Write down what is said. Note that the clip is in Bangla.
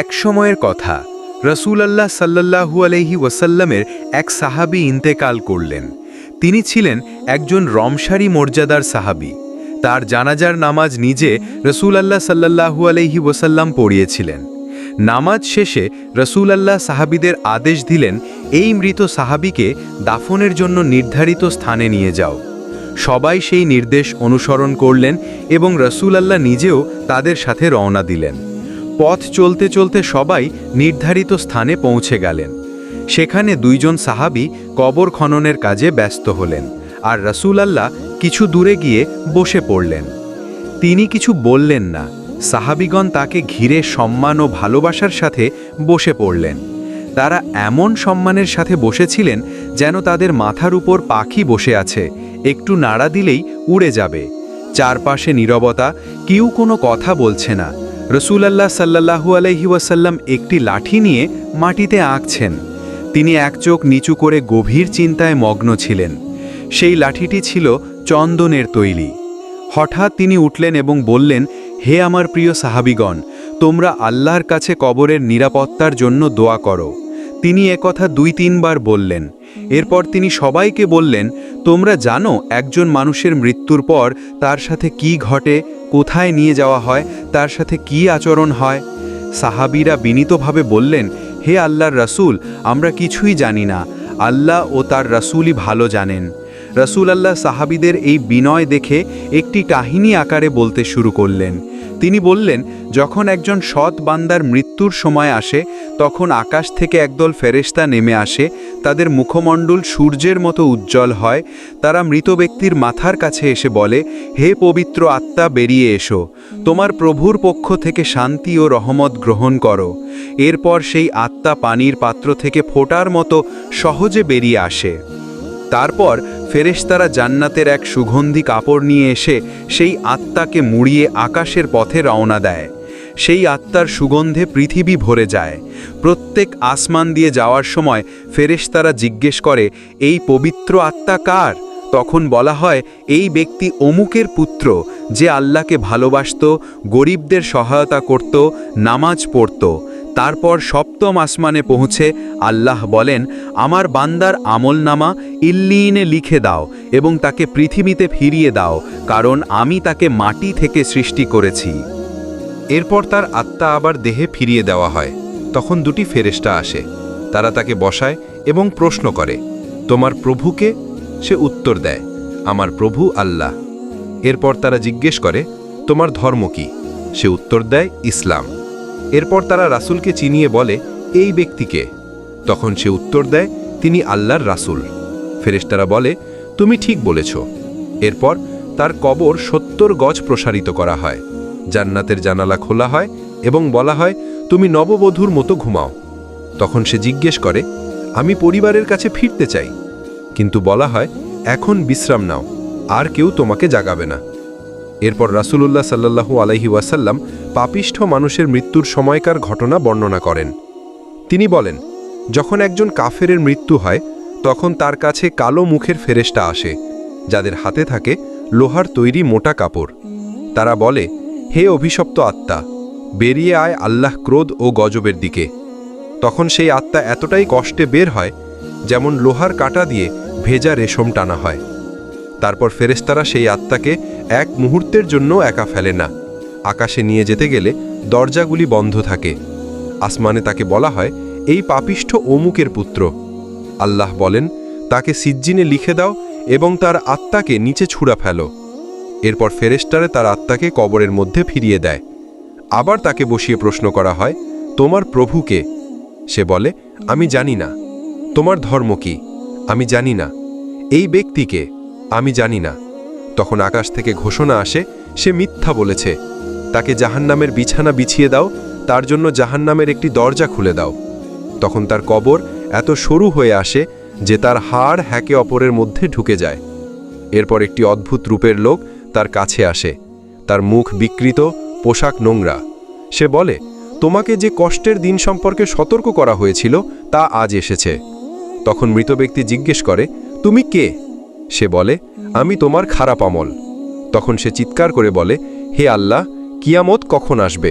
এক সময়ের কথা। রসুলাল্লাহ সাল্লাহু আলহি ওয়াসাল্লামের এক সাহাবি ইন্তেকাল করলেন। তিনি ছিলেন একজন রমসারি মর্যাদার সাহাবি। তার জানাজার নামাজ নিজে রসুলাল্লাহ সাল্লাহু আলহি ওয়াসাল্লাম পড়িয়েছিলেন। নামাজ শেষে রসুলাল্লাহ সাহাবিদের আদেশ দিলেন, এই মৃত সাহাবিকে দাফনের জন্য নির্ধারিত স্থানে নিয়ে যাও। সবাই সেই নির্দেশ অনুসরণ করলেন এবং রসুলাল্লাহ নিজেও তাদের সাথে রওনা দিলেন। পথ চলতে চলতে সবাই নির্ধারিত স্থানে পৌঁছে গেলেন। সেখানে দুইজন সাহাবি কবর খননের কাজে ব্যস্ত হলেন আর রসুলাল্লাহ কিছু দূরে গিয়ে বসে পড়লেন। তিনি কিছু বললেন না। সাহাবিগণ তাকে ঘিরে সম্মান ও ভালোবাসার সাথে বসে পড়লেন। তারা এমন সম্মানের সাথে বসেছিলেন যেন তাদের মাথার উপর পাখি বসে আছে, একটু নাড়া দিলেই উড়ে যাবে। চারপাশে নীরবতা, কেউ কোনো কথা বলছে না। রসুলাল্লাহ সাল্লাহু আলহি ওয়াসাল্লাম একটি লাঠি নিয়ে মাটিতে আঁকছেন। তিনি এক চোখ নিচু করে গভীর চিন্তায় মগ্ন ছিলেন। সেই লাঠিটি ছিল চন্দনের তৈরি হঠাৎ তিনি উঠলেন এবং বললেন, হে আমার প্রিয় সাহাবিগণ, তোমরা আল্লাহর কাছে কবরের নিরাপত্তার জন্য দোয়া করো। তিনি একথা দুই তিনবার বললেন। এরপর তিনি সবাইকে বললেন, তোমরা জানো একজন মানুষের মৃত্যুর পর তার সাথে কি ঘটে, কোথায় নিয়ে যাওয়া হয়, তার সাথে কি আচরণ হয়? সাহাবিরা বিনীতভাবে বললেন, হে আল্লাহর রাসূল, আমরা কিছুই জানি না। আল্লাহ ও তার রাসূলই ভালো জানেন। রসুল আল্লাহ সাহাবিদের এই বিনয় দেখে একটি কাহিনী আকারে বলতে শুরু করলেন। তিনি বললেন, যখন একজন সৎ বান্দার মৃত্যুর সময় আসে, তখন আকাশ থেকে একদল ফেরেশতা নেমে আসে। তাদের মুখমণ্ডল সূর্যের মতো উজ্জ্বল হয়। তারা মৃত ব্যক্তির মাথার কাছে এসে বলে, হে পবিত্র আত্মা, বেরিয়ে এসো। তোমার প্রভুর পক্ষ থেকে শান্তি ও রহমত গ্রহণ করো। এরপর সেই আত্মা পানির পাত্র থেকে ফোটার মতো সহজে বেরিয়ে আসে। তারপর ফেরেশতারা জান্নাতের এক সুগন্ধি কাপড় নিয়ে এসে সেই আত্মাকে মুড়িয়ে আকাশের পথে রওনা দেয়। সেই আত্মার সুগন্ধে পৃথিবী ভরে যায়। প্রত্যেক আসমান দিয়ে যাওয়ার সময় ফেরেশতারা জিজ্ঞেস করে, এই পবিত্র আত্মা কার? তখন বলা হয়, এই ব্যক্তি অমুকের পুত্র, যে আল্লাহকে ভালোবাসত, গরিবদের সহায়তা করত, নামাজ পড়ত। তারপর সপ্তম আসমানে পৌঁছে আল্লাহ বলেন, আমার বান্দার আমলনামা ইল্লিনে লিখে দাও এবং তাকে পৃথিবীতে ফিরিয়ে দাও, কারণ আমি তাকে মাটি থেকে সৃষ্টি করেছি। এরপর তার আত্মা আবার দেহে ফিরিয়ে দেওয়া হয়। তখন দুটি ফেরেস্টা আসে। তারা তাকে বসায় এবং প্রশ্ন করে, তোমার প্রভুকে? সে উত্তর দেয়, আমার প্রভু আল্লাহ। এরপর তারা জিজ্ঞেস করে, তোমার ধর্ম কি? সে উত্তর দেয়, ইসলাম। এরপর তারা রাসুলকে চিনিয়ে বলে, এই ব্যক্তিকে। তখন সে উত্তর দেয়, তিনি আল্লাহর রাসূল। ফেরেশতারা বলে, তুমি ঠিক বলেছ। এরপর তার কবর সত্তর গজ প্রসারিত করা হয়। জান্নাতের জানালা খোলা হয় এবং বলা হয়, তুমি নববধূর মতো ঘুমাও। তখন সে জিজ্ঞেস করে, আমি পরিবারের কাছে ফিরতে চাই। কিন্তু বলা হয়, এখন বিশ্রাম নাও, আর কেউ তোমাকে জাগাবে না। এরপর রাসূলুল্লাহ সাল্লাল্লাহু আলাইহি ওয়াসাল্লাম পাপিষ্ঠ মানুষের মৃত্যুর সময়কার ঘটনা বর্ণনা করেন। তিনি বলেন, যখন একজন কাফেরের মৃত্যু হয়, তখন তার কাছে কালো মুখের ফেরেশতা আসে, যাদের হাতে থাকে লোহার তৈরি মোটা কাপড়। তারা বলে, হে অভিশপ্ত আত্মা, বেরিয়ে আয় আল্লাহ ক্রোধ ও গজবের দিকে। তখন সেই আত্মা এতটাই কষ্টে বের হয়, যেমন লোহার কাটা দিয়ে ভেজা রেশম টানা হয়। তারপর ফেরেস্তারা সেই আত্মাকে এক মুহূর্তের জন্য একা ফেলে না। আকাশে নিয়ে যেতে গেলে দরজাগুলি বন্ধ থাকে। আসমানে তাকে বলা হয়, এই পাপিষ্ঠ অমুকের পুত্র। আল্লাহ বলেন, তাকে সিজ্জিনে লিখে দাও এবং তার আত্মাকে নিচে ছুঁড়া ফেলো। এরপর ফেরেস্টারে তার আত্মাকে কবরের মধ্যে ফিরিয়ে দেয়। আবার তাকে বসিয়ে প্রশ্ন করা হয়, তোমার প্রভুকে সে বলে, আমি জানি না। তোমার ধর্ম কি? আমি জানি না। এই ব্যক্তিকে আমি জানি না। তখন আকাশ থেকে ঘোষণা আসে, সে মিথ্যা বলেছে। তাকে জাহান্নামের বিছানা বিছিয়ে দাও, তার জন্য জাহান্নামের একটি দরজা খুলে দাও। তখন তার কবর এত সরু হয়ে আসে যে তার হাড় হ্যাকে অপরের মধ্যে ঢুকে যায়। এরপর একটি অদ্ভুত রূপের লোক তার কাছে আসে। তার মুখ বিকৃত, পোশাক নোংরা। সে বলে, তোমাকে যে কষ্টের দিন সম্পর্কে সতর্ক করা হয়েছিল, তা আজ এসেছে। তখন মৃত ব্যক্তি জিজ্ঞেস করে, তুমি কে? সে বলে, আমি তোমার খারাপ আমল। তখন সে চিৎকার করে বলে, হে আল্লাহ কিয়ামত কখন আসবে?